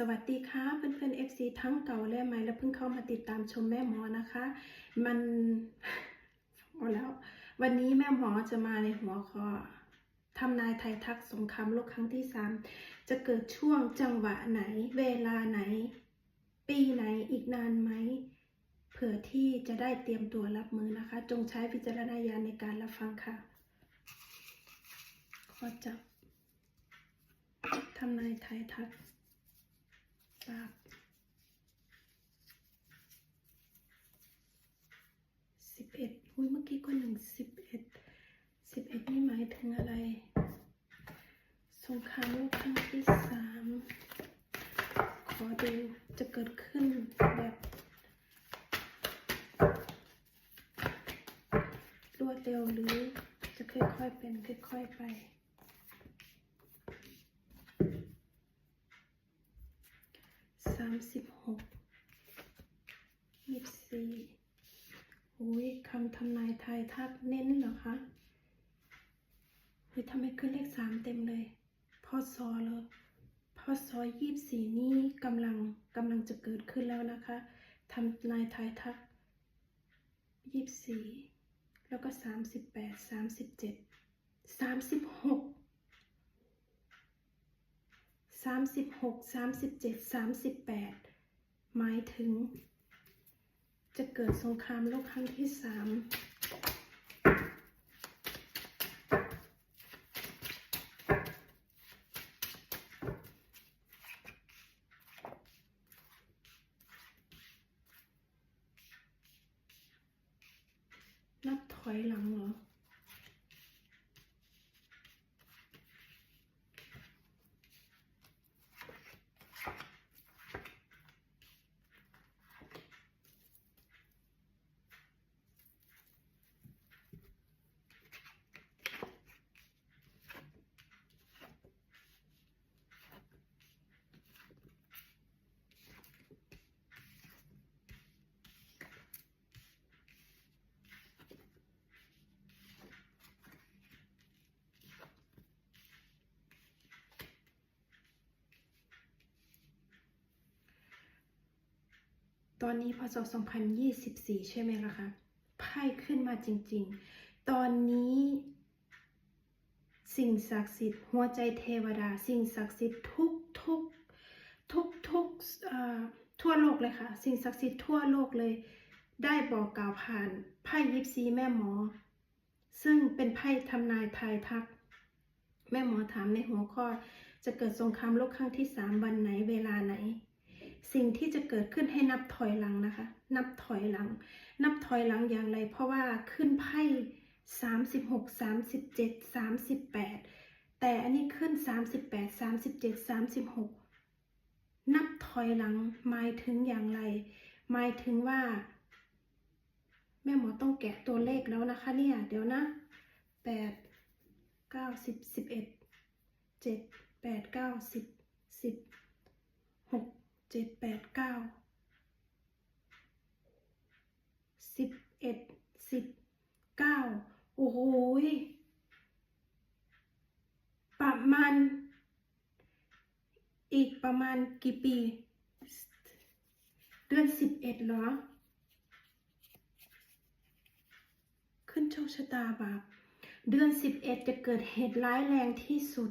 สวัสดีค่ะเพื่อนๆ FC ทั้งเก่าและใหม่และเพิ่งเข้ามาติดตามชมแม่หมอนะคะ มันเอาแล้ว วันนี้แม่หมอจะมาในหัวข้อทำนายไทยทักสงครามโลกครั้งที่สามจะเกิดช่วงจังหวะไหน เวลาไหน ปีไหนอีกนานไหมเผื่อที่จะได้เตรียมตัวรับมือนะคะ จงใช้วิจารณญาณในการรับฟังค่ะขอจับทำนายไทยทัก ปากสิบเอ็ดอุ้ยเมื่อกี้ก็หนึ่งสิบเอ็ด สิบเอ็ดนี่หมายถึงอะไร สงครามโลกครั้งที่สาม ขอดูจะเกิดขึ้นแบบรวดเร็วหรือจะค่อยๆเป็นค่อยๆไป สามสิบหกยี่สิบสี่อุ้ยคำทำนายไทยทักเน้นเหรอคะเฮ้ยทำไมขึ้นเลขสามเต็มเลยพอซอเลยพอซอยี่สิบสี่นี่กำลังกำลังจะเกิดขึ้นแล้วนะคะทำนายไทยทักยี่สิบสี่แล้วก็สามสิบแปดสามสิบเจ็ดสามสิบหก สามสิบหกสามสิบเจ็ดสามสิบแปดหมายถึง จะเกิดสงครามโลกครั้งที่สามนับถอยหลังเหรอ ตอนนี้พศ 2024 ใช่ไหมล่ะคะ ไพ่ขึ้นมาจริง ๆ ตอนนี้ สิ่งศักดิ์สิทธิ์หัวใจเทวดา สิ่งศักดิ์สิทธิ์ทุกทุกทุกทุกทั่วโลกเลยค่ะ สิ่งศักดิ์สิทธิ์ทั่วโลกเลย ได้บอกกล่าวผ่านไพ่ยิปซีแม่หมอ ซึ่งเป็นไพ่ทำนายทายทัก แม่หมอถามในหัวข้อจะเกิดสงครามโลกครั้งที่สามวันไหนเวลาไหน สิ่งที่จะเกิดขึ้นให้นับถอยหลังนะคะ นับถอยหลัง นับถอยหลังอย่างไร เพราะว่าขึ้นไพ่สามสิบหกสามสิบเจ็ดสามสิบแปดแต่อันนี้ขึ้นสามสิบแปดสามสิบเจ็ดสามสิบหกนับถอยหลังหมายถึงอย่างไร หมายถึงว่า แม่หมอต้องแกะตัวเลขแล้วนะคะเนี่ย เดี๋ยวนะแปดเก้าสิบสิบเอ็ดเจ็ดแปดเก้าสิบสิบหก เจ็ดแปดเก้าสิบเอ็ดสิบเก้าโอ้โหประมาณ อีกประมาณกี่ปี เดือนสิบเอ็ดเหรอ ขึ้นโชคชะตาบาปเดือนสิบเอ็ดจะเกิดเหตุร้ายแรงที่สุด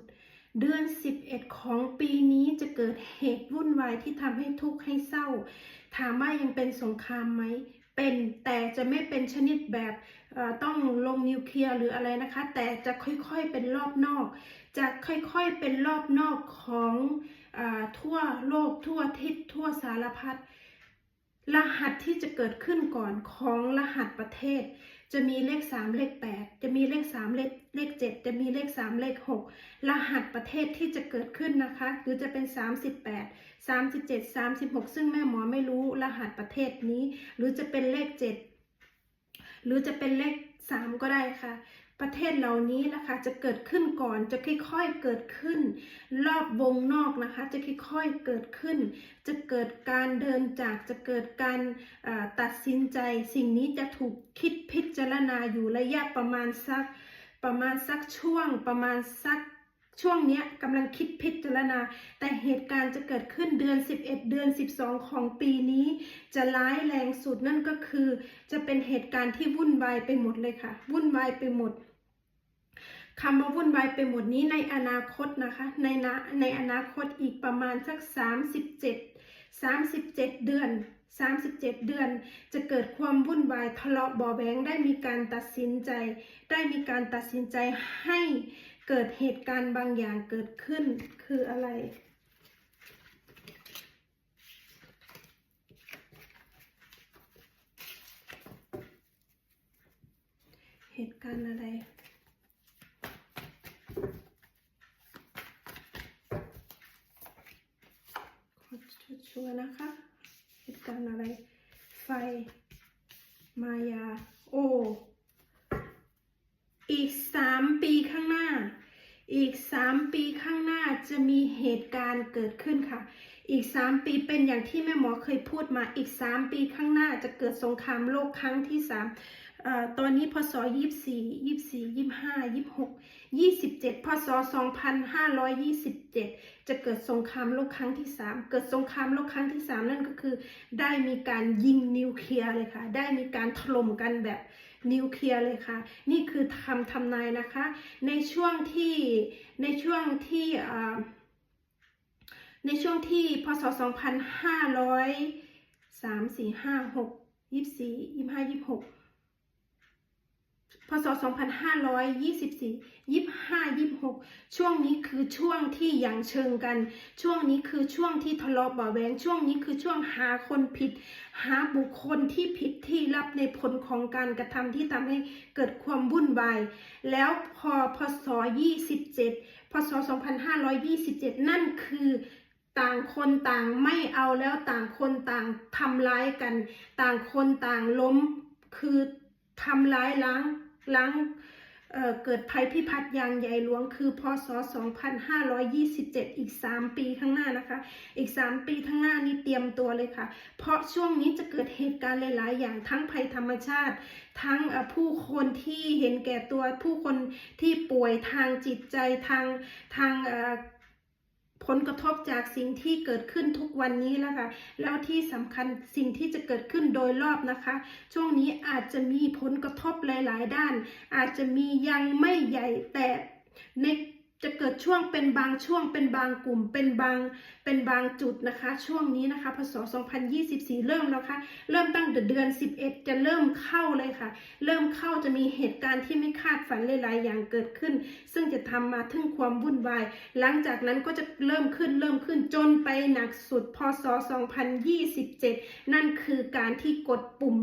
เดือน 11 ของปีนี้จะเกิดเหตุวุ่นวายที่ทำให้ทุกข์ให้เศร้า ถามว่ายังเป็นสงครามไหมเป็นแต่จะไม่เป็นชนิดแบบต้องลงนิวเคลียร์หรืออะไรนะคะ แต่จะค่อยๆเป็นรอบนอก จะค่อยๆเป็นรอบนอกของอทั่วโลกทั่วทิศทั่วสารพัดรหัสที่จะเกิดขึ้นก่อนของรหัสประเทศ จะมีเลขสามเลขแปดจะมีเลขสามเลขเลขเจะมีเลขสามเลขหกรหัสประเทศที่จะเกิดขึ้นนะคะ หรือจะเป็นสามสิบแปดสามสิบเจ็ดสามสิบหกซึ่งแม่หมอไม่รู้รหัสประเทศนี้ หรือจะเป็นเลขเจ็ดหรือจะเป็นเลขสามก็ได้ค่ะ ประเทศเหล่านี้นะคะจะเกิดขึ้นก่อนจะค่อยๆเกิดขึ้น รอบวงนอกนะคะจะค่อยๆเกิดขึ้น จะเกิดการเดินจากจะเกิดการตัดสินใจ สิ่งนี้จะถูกคิดพิจารณาอยู่ระยะประมาณสักประมาณสักช่วงประมาณสัก ช่วงนี้กำลังคิดพิจารณา แต่เหตุการณ์จะเกิดขึ้นเดือน 11 เดือน 12 ของปีนี้ จะร้ายแรงสุดนั่นก็คือ จะเป็นเหตุการณ์ที่วุ่นวายไปหมดเลยค่ะ วุ่นวายไปหมดคำว่าวุ่นวายไปหมดนี้ในอนาคตนะคะ ในนะในอนาคตอีกประมาณสัก 37 37 เดือน 37 เดือน จะเกิดความวุ่นวายทะเลาะเบาแวงได้มีการตัดสินใจ ได้มีการตัดสินใจให้ เกิดเหตุการณ์บางอย่างเกิดขึ้นคืออะไร เหตุการณ์อะไรขอชัวร์ๆนะคะ เหตุการณ์อะไร ไฟ มายา โอ อีกสามปีข้างหน้า อีกสามปีข้างหน้าจะมีเหตุการณ์เกิดขึ้นค่ะ อีกสาม ปีเป็นอย่างที่แม่หมอเคยพูดมาอีกสามปีข้างหน้าจะเกิดสงครามโลกครั้งที่สามเอ่อตอนนี้พศยี่สี่ยี่สี่ยี่ห้ายี่หกยี่สิบเจ็ดพศสองพันห้าร้อยยี่สิบเจ็ดจะเกิดสงครามโลกครั้งที่สามเกิดสงครามโลกครั้งที่สามนั่นก็คือ ได้มีการยิงนิวเคลียร์เลยค่ะ ได้มีการถล่มกันแบบนิวเคลียร์เลยค่ะ นี่คือคำทำนายนะคะ ในช่วงที่ในช่วงที่อ่า ในช่วงที่พศ 2500 3 4 5 6 24 25 26 พศ 2524 25 26 ช่วงนี้คือช่วงที่ยังเชิงกัน ช่วงนี้คือช่วงที่ทะเลาะเบาะแวงช่วงนี้คือช่วงหาคนผิด หาบุคคลที่ผิดที่รับในผลของการกระทำที่ทำให้เกิดความวุ่นวาย แล้วพอพศ 27 พศ 2527 นั่นคือ ต่างคนต่างไม่เอาแล้วต่างคนต่างทำร้ายกัน ต่างคนต่างล้มคือทำร้ายล้างล้างเเกิดภัยพิบัติอย่างใหญ่หลวง คือพศ 2527 อีก 3 ปีข้างหน้านะคะ อีก 3 ปีข้างหน้านี้เตรียมตัวเลยค่ะ เพราะช่วงนี้จะเกิดเหตุการณ์หลาย ๆ อย่างทั้งภัยธรรมชาติ ทั้งผู้คนที่เห็นแก่ตัวผู้คนที่ป่วยทางจิตใจทางทางเอ่อ ผลกระทบจากสิ่งที่เกิดขึ้นทุกวันนี้แล้วค่ะแล้วที่สำคัญสิ่งที่จะเกิดขึ้นโดยรอบนะคะ ช่วงนี้อาจจะมีผลกระทบหลาย ๆ ด้าน อาจจะมียังไม่ใหญ่แต่ใน จะเกิดช่วงเป็นบางช่วงเป็นบางกลุ่มเป็นบางเป็นบางจุดนะคะ ช่วงนี้นะคะพศ 2024 เริ่มแล้วค่ะเริ่มตั้งแต่เดือน 11 จะเริ่มเข้าเลยค่ะ เริ่มเข้าจะมีเหตุการณ์ที่ไม่คาดฝันหลายๆอย่างเกิดขึ้น ซึ่งจะทำมาถึงความวุ่นวาย หลังจากนั้นก็จะเริ่มขึ้นเริ่มขึ้นจนไปหนักสุดพศ 2027 นั่นคือการที่กดปุ่ม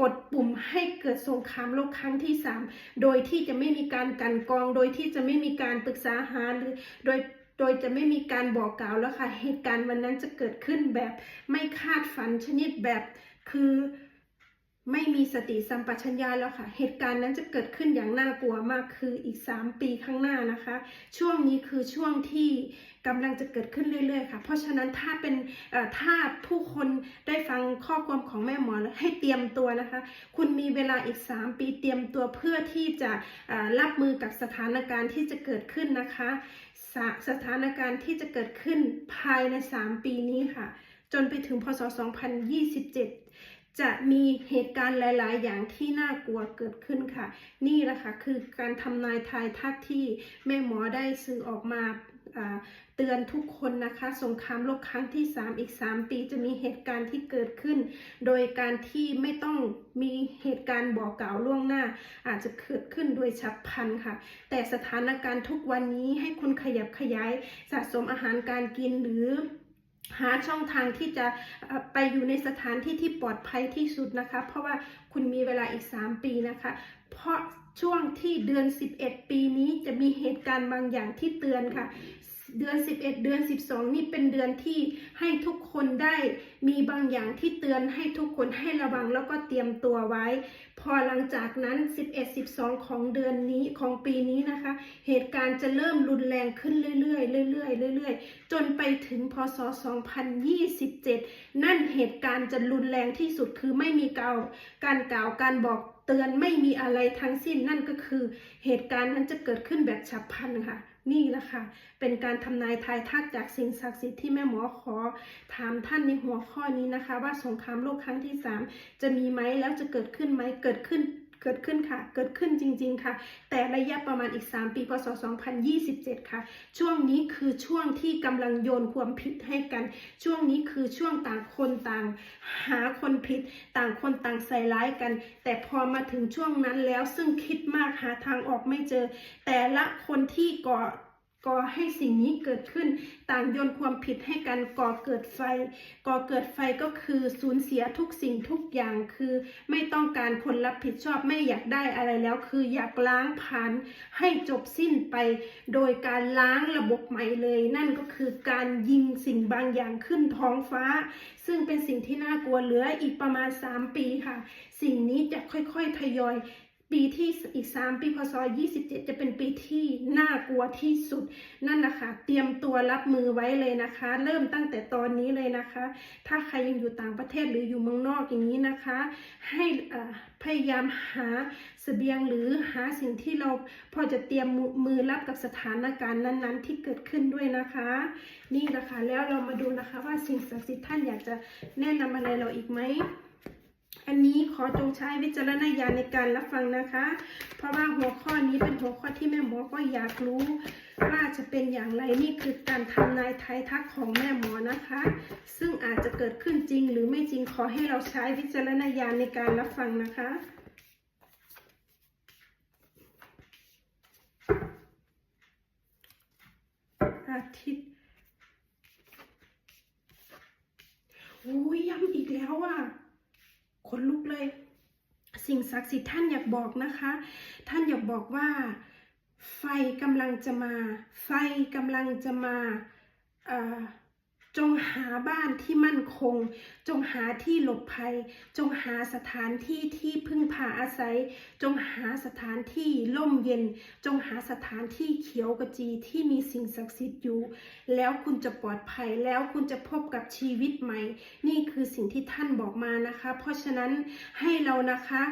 กดปุ่มให้เกิดสงครามโลกครั้งที่ 3 โดยที่จะไม่มีการกันกอง โดยที่จะไม่มีการปรึกษาหาหรือโดยโดยจะไม่มีการบอกกล่าวแล้วค่ะ เหตุการณ์วันนั้นจะเกิดขึ้นแบบไม่คาดฝันชนิดแบบคือ ไม่มีสติสัมปชัญญะแล้วค่ะ เหตุการณ์นั้นจะเกิดขึ้นอย่างน่ากลัวมากคืออีก 3 ปีข้างหน้านะคะ ช่วงนี้คือช่วงที่กำลังจะเกิดขึ้นเรื่อยๆค่ะ เพราะฉะนั้นถ้าเป็นถ้าผู้คนได้ฟังข้อความของแม่หมอแล้วให้เตรียมตัวนะคะ คุณมีเวลาอีก 3 ปีเตรียมตัวเพื่อที่จะรับมือกับสถานการณ์ที่จะเกิดขึ้นนะคะสะสถานการณ์ที่จะเกิดขึ้นภายใน 3 ปีนี้ค่ะ จนไปถึงพศ 2027 จะมีเหตุการณ์หลาย ๆ อย่างที่น่ากลัวเกิดขึ้นค่ะ นี่แหละค่ะคือการทำนายทายทักที่แม่หมอได้สื่อออกมาอ่าเตือนทุกคนนะคะสงครามโลกครั้งที่ 3 อีก 3 ปีจะมีเหตุการณ์ที่เกิดขึ้น โดยการที่ไม่ต้องมีเหตุการณ์บอกกล่าวล่วงหน้า อาจจะเกิดขึ้นโดยฉับพลันค่ะ แต่สถานการณ์ทุกวันนี้ให้คุณขยับขยายสะสมอาหารการกินหรือ หาช่องทางที่จะไปอยู่ในสถานที่ที่ปลอดภัยที่สุดนะคะ เพราะว่าคุณมีเวลาอีก 3 ปีนะคะ เพราะช่วงที่เดือน 11 ปีนี้จะมีเหตุการณ์บางอย่างที่เตือนค่ะ เดือน 11 เดือน 12 นี่เป็นเดือนที่ให้ทุกคนได้มีบางอย่างที่เตือนให้ทุกคนให้ระวังแล้วก็เตรียมตัวไว้ พอหลังจากนั้น 11 12 ของเดือนนี้ของปีนี้นะคะ เหตุการณ์จะเริ่มรุนแรงขึ้นเรื่อยๆเรื่อยๆเรื่อยๆ จนไปถึงพศ 2027 นั่นเหตุการณ์จะรุนแรงที่สุดคือไม่มีกาการกล่าวการบอกเตือนไม่มีอะไรทั้งสิ้นนั่นก็คือ เหตุการณ์นั้นจะเกิดขึ้นแบบฉับพลันค่ะ นี่แหละค่ะ เป็นการทำนายทายทักจากสิ่งศักดิ์สิทธิ์ที่แม่หมอขอ ถามท่านในหัวข้อนี้นะคะ ว่าสงครามโลกครั้งที่ 3 จะมีไหมแล้วจะเกิดขึ้นไหมเกิดขึ้น เกิดขึ้นค่ะ เกิดขึ้นจริง ๆ ค่ะ แต่ระยะประมาณอีก 3 ปี พศ 2027 ค่ะ ช่วงนี้คือช่วงที่กำลังโยนความผิดให้กัน ช่วงนี้คือช่วงต่างคนต่าง หาคนผิด ต่างคนต่างใส่ร้ายกัน แต่พอมาถึงช่วงนั้นแล้วซึ่งคิดมากหาทางออกไม่เจอ แต่ละคนที่ก่อ ก่อให้สิ่งนี้เกิดขึ้น ต่างโยนความผิดให้กันก่อเกิดไฟ ก่อเกิดไฟก็คือสูญเสียทุกสิ่งทุกอย่างคือ ไม่ต้องการผลรับผิดชอบไม่อยากได้อะไรแล้ว คืออยากล้างผ่านให้จบสิ้นไป โดยการล้างระบบใหม่เลย นั่นก็คือการยิงสิ่งบางอย่างขึ้นท้องฟ้า ซึ่งเป็นสิ่งที่น่ากลัวเหลืออีกประมาณ 3 ปีค่ะ สิ่งนี้จะค่อยๆทยอย ปีที่อีก 3 ปีพศ27 จะเป็นปีที่น่ากลัวที่สุด นั่นนะคะเตรียมตัวรับมือไว้เลยนะคะ เริ่มตั้งแต่ตอนนี้เลยนะคะ ถ้าใครยังอยู่ต่างประเทศหรืออยู่เมืองนอกอย่างนี้นะคะ ให้พยายามหาเสบียงหรือหาสิ่งที่เราพอจะเตรียมมือมือรับกับสถานการณ์นั้นๆ ที่เกิดขึ้นด้วยนะคะ นี่นะคะแล้วเรามาดูนะคะว่าสิ่งศักดิ์สิทธิ์ท่านอยากจะแนะนำอะไรเราอีกไหม อันนี้ขอจงใช้วิจารณญาณในการรับฟังนะคะ เพราะว่าหัวข้อนี้เป็นหัวข้อที่แม่หมอก็อยากรู้ ว่าจะเป็นอย่างไรนี่คือการทำนายทายทักของแม่หมอนะคะ ซึ่งอาจจะเกิดขึ้นจริงหรือไม่จริงขอให้เราใช้วิจารณญาณในการรับฟังนะคะอาทิตย์โอ้ยย้ำอีกแล้วอะ ขนลุกเลย สิ่งศักดิ์สิทธิ์ท่านอยากบอกนะคะ ท่านอยากบอกว่า ไฟกำลังจะมา ไฟกำลังจะมาอ่อ จงหาบ้านที่มั่นคง จงหาที่หลบภัย จงหาสถานที่ที่พึ่งพาอาศัย จงหาสถานที่ร่มเย็น จงหาสถานที่เขียวกระจีที่มีสิ่งศักดิ์สิทธิ์อยู่ แล้วคุณจะปลอดภัยแล้วคุณจะพบกับชีวิตใหม่ นี่คือสิ่งที่ท่านบอกมานะคะ เพราะฉะนั้นให้เรานะคะ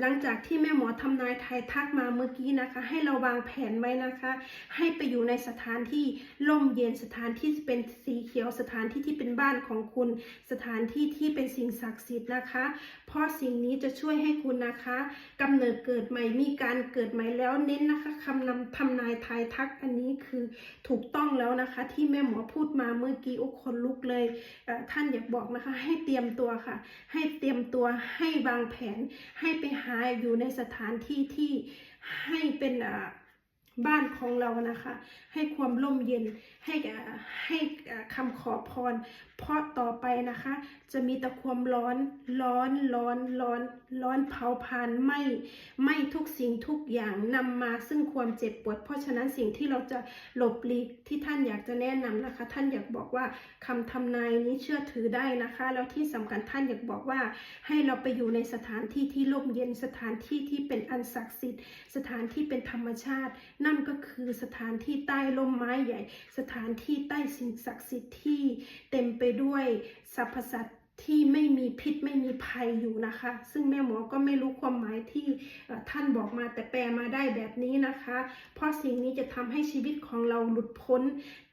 หลังจากที่แม่หมอทำนายไทยทักมาเมื่อกี้นะคะ ให้เราวางแผนไว้นะคะ ให้ไปอยู่ในสถานที่ร่มเย็นสถานที่เป็นสีเขียวสถานที่ที่เป็นบ้านของคุณ สถานที่ที่เป็นสิ่งศักดิ์สิทธิ์นะคะ เพราะสิ่งนี้จะช่วยให้คุณนะคะกำเนิดเกิดใหม่มีการเกิดใหม่แล้วเน้นนะคะคำนำทำนายไทยทักอันนี้คือถูกต้องแล้วนะคะ ที่แม่หมอพูดมาเมื่อกี้โอ้คนลุกเลยท่านอยากบอกนะคะ ให้เตรียมตัวค่ะ ให้เตรียมตัวให้วางแผนให้ไปหาอยู่ในสถานที่ที่ให้เป็นบ้านของเรานะคะ ให้ความร่มเย็น ให้ให้คำขอพร เพราะต่อไปนะคะ จะมีแต่ความร้อนร้อนร้อนร้อนร้อนเผาพานไหมไหมทุกสิ่งทุกอย่างนำมาซึ่งความเจ็บปวด เพราะฉะนั้นสิ่งที่เราจะหลบหลีกที่ท่านอยากจะแนะนำนะคะ ท่านอยากบอกว่าคำทำนายนี้เชื่อถือได้นะคะ แล้วที่สำคัญท่านอยากบอกว่า ให้เราไปอยู่ในสถานที่ที่ร่มเย็นสถานที่ที่เป็นอันศักดิ์สิทธิ์ สถานที่เป็นธรรมชาติ นั่นก็คือสถานที่ใต้ร่มไม้ใหญ่สถานที่ใต้สิ่งศักดิ์สิทธิ์ที่เต็มไปด้วยสรรพสัตว์ที่ไม่มีพิษไม่มีภัยอยู่นะคะ ซึ่งแม่หมอก็ไม่รู้ความหมายที่ท่านบอกมาแต่แปลมาได้แบบนี้นะคะ เพราะสิ่งนี้จะทำให้ชีวิตของเราหลุดพ้น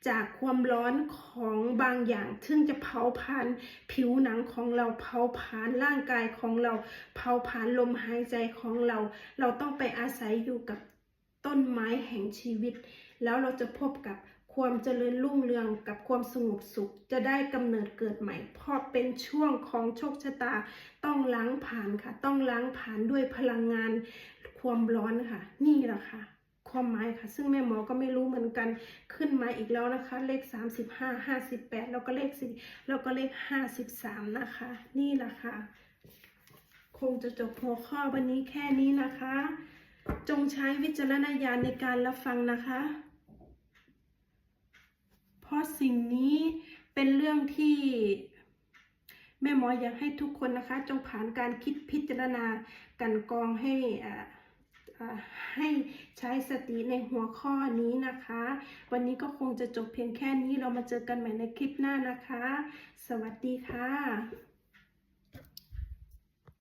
จากความร้อนของบางอย่าง ซึ่งจะเผาผลาญผิวหนังของเราเผาผลาญร่างกายของเรา เผาผลาญลมหายใจของเรา เราต้องไปอาศัยอยู่กับต้นไม้แห่งชีวิต แล้วเราจะพบกับ ความเจริญรุ่งเรืองกับความสงบสุข จะได้กำเนิดเกิดใหม่เพราะเป็นช่วงของโชคชะตาต้องล้างผ่านค่ะ ต้องล้างผ่านด้วยพลังงาน ความร้อนค่ะ นี่แหละค่ะ ความหมายค่ะ ซึ่งแม่หมอก็ไม่รู้เหมือนกันขึ้นมาอีกแล้วนะคะ เลข 35 58 แล้วก็เลข4แล้วก็เลข 53 นะคะ นี่แหละค่ะ คงจะจบหัวข้อวันนี้แค่นี้นะคะ จงใช้วิจารณญาณในการรับฟังนะคะ เพราะสิ่งนี้เป็นเรื่องที่แม่หมออยากให้ทุกคนนะคะ จงผ่านการคิดพิจารณากันกรองให้ให้ใช้สติในหัวข้อนี้นะคะ วันนี้ก็คงจะจบเพียงแค่นี้เรามาเจอกันใหม่ในคลิปหน้านะคะ สวัสดีค่ะ